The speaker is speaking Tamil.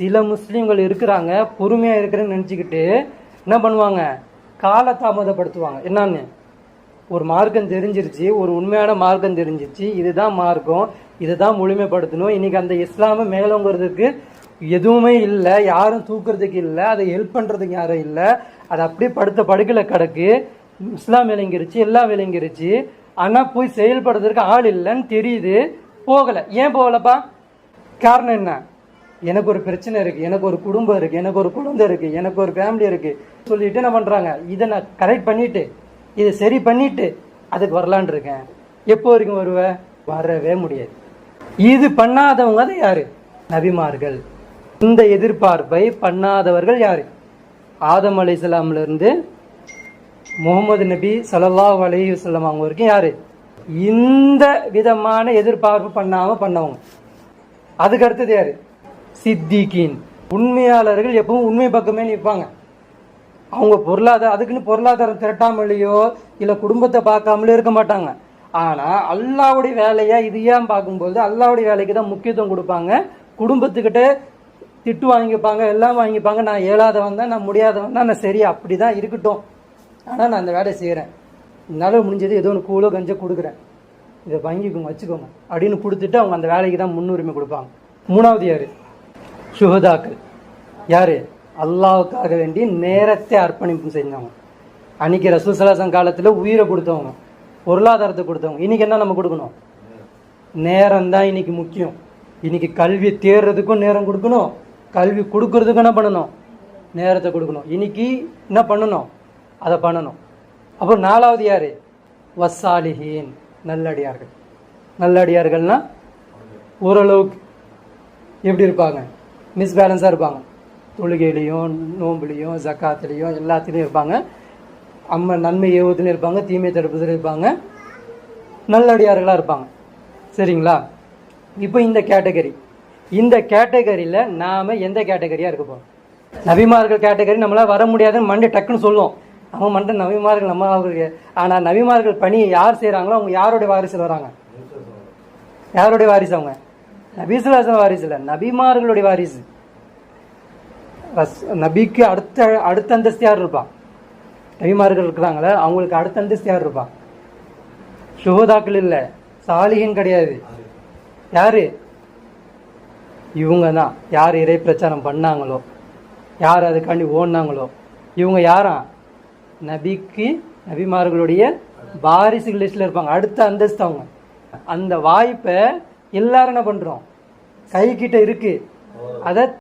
சில முஸ்லீம்கள் இருக்கிறாங்க பொறுமையா இருக்கிறேன்னு நினச்சிக்கிட்டு என்ன பண்ணுவாங்க? கால தாமதப்படுத்துவாங்க. என்னன்னு? ஒரு மார்க்கம் தெரிஞ்சிருச்சு ஒரு உண்மையான மார்க்கம் தெரிஞ்சிருச்சு. இதுதான் மார்க்கம் இதுதான் முழுமைப்படுத்தணும். இன்னைக்கு அந்த இஸ்லாமை மேலோங்கிறதுக்கு எதுவுமே இல்லை யாரும் தூக்குறதுக்கு இல்லை அதை ஹெல்ப் பண்ணுறதுக்கு யாரும் இல்லை. அது அப்படியே படுத்த படுக்கல கிடக்கு. இஸ்லாம் விளங்கிருச்சு எல்லாம் விளங்கிருச்சு. ஆனால் போய் செயல்படுறதுக்கு ஆள் இல்லைன்னு தெரியுது. போகலை. ஏன் போகலப்பா? காரணம் என்ன? எனக்கு ஒரு பிரச்சனை இருக்கு எனக்கு ஒரு குடும்பம் இருக்கு எனக்கு ஒரு குழந்தை இருக்கு எனக்கு ஒரு ஃபேமிலி இருக்கு. சொல்லிட்டு என்ன பண்றாங்க? இதை நான் கரெக்ட் பண்ணிட்டு இதை சரி பண்ணிட்டு அதுக்கு வரலான் இருக்கேன். எப்போ வரைக்கும் வருவேன் வரவே முடியாது. இது பண்ணாதவங்க தான் யாரு? நபிமார்கள். இந்த எதிர்பார்ப்பை பண்ணாதவர்கள் யாரு? ஆதம் அலி இருந்து முகமது நபி சலல்லா அலி வஸல்லம் அவங்க வரைக்கும் யாரு? இந்த விதமான எதிர்பார்ப்பு பண்ணாம பண்ணவங்க. அதுக்கு அடுத்தது யாரு? சித்திகின் உண்மையாளர்கள் எப்பவும் உண்மை பக்கமே நிற்பாங்க. அவங்க பொருளாதார அதுக்குன்னு பொருளாதாரம் திரட்டாமலேயோ இல்லை குடும்பத்தை பார்க்காமலோ இருக்க மாட்டாங்க. ஆனால் அல்லாவுடைய வேலையாக இது ஏன் பார்க்கும்போது அல்லாவுடைய வேலைக்கு தான் முக்கியத்துவம் கொடுப்பாங்க. குடும்பத்துக்கிட்ட திட்டு வாங்கிப்பாங்க எல்லாம் வாங்கிப்பாங்க. நான் ஏழாதவன் தான் நான் முடியாதவன் தான் நான் சரி அப்படிதான் இருக்கட்டும். ஆனால் நான் அந்த வேலையை செய்கிறேன் என்னால் முடிஞ்சது ஏதோ ஒன்று கூலோ கஞ்சோ கொடுக்குறேன். இதை வாங்கிக்கோங்க வச்சுக்கோங்க. அப்படின்னு கொடுத்துட்டு அவங்க அந்த வேலைக்கு தான் முன்னுரிமை கொடுப்பாங்க. மூணாவது யார்? சுகதாக்கள் யார்? அல்லாவுக்காக வேண்டி நேரத்தை அர்ப்பணிப்பு செஞ்சவங்க. அன்னைக்கு ரசூசலாசன் காலத்தில் உயிரை கொடுத்தவங்க பொருளாதாரத்தை கொடுத்தவங்க. இன்னைக்கு என்ன நம்ம கொடுக்கணும்? நேரம் தான் இன்னைக்கு முக்கியம். இன்னைக்கு கல்வி தேர்றதுக்கும் நேரம் கொடுக்கணும். கல்வி கொடுக்கறதுக்கும் என்ன பண்ணணும்? நேரத்தை கொடுக்கணும். இன்னைக்கு என்ன பண்ணணும்? அதை பண்ணணும். அப்புறம் நாலாவது யார்? வசாலிஹீன் நல்லடியார்கள். நல்லடியார்கள்னால் ஓரளவுக்கு எப்படி இருப்பாங்க? மிஸ்பேலன்ஸாக இருப்பாங்க. தொழுகையிலையும் நோம்புலையும் ஜக்காத்துலேயும் எல்லாத்துலேயும் இருப்பாங்க. அம்ம நன்மை ஏவுதுலையும் இருப்பாங்க தீமை தடுப்பதில் இருப்பாங்க. நல்லடியார்களாக இருப்பாங்க. சரிங்களா? இப்போ இந்த கேட்டகரி. இந்த கேட்டகரியில் நாம் எந்த கேட்டகரியாக இருக்க போகிறோம் நபிமார்கள் கேட்டகரி நம்மளால் வர முடியாதுன்னு மண்டை டக்குன்னு சொல்லுவோம். அவன் மண்டை நபிமார்கள் நம்ம அவர்களுக்கு ஆனால் நபிமார்கள் பணியை யார் செய்கிறாங்களோ அவங்க யாருடைய வாரிசில் வராங்க? யாருடைய வாரிசு அவங்க? நபிசுலாசன் வாரிசு இல்லை. நபிமார்களுடைய வாரிசு. நபிக்கு அடுத்த அடுத்த அந்தஸ்து யார் இருப்பா? நபிமார்கள் இருக்கிறாங்களே அவங்களுக்கு அடுத்த அந்தஸ்து யார் இருப்பா? சுகதாக்கள் இல்லை. சாலிகன் கிடையாது. யாரு? இவங்க தான் யார் இறை பிரச்சாரம் பண்ணாங்களோ யார் அதுக்காண்டி ஓடினாங்களோ இவங்க யாரா? நபிக்கு நபிமார்களுடைய வாரிசுகள் லிஸ்ட்ல இருப்பாங்க. அடுத்த அந்தஸ்து அவங்க. அந்த வாய்ப்பை எல்லாரும் என்ன பண்றோம்? கை கிட்ட இருக்கு அதை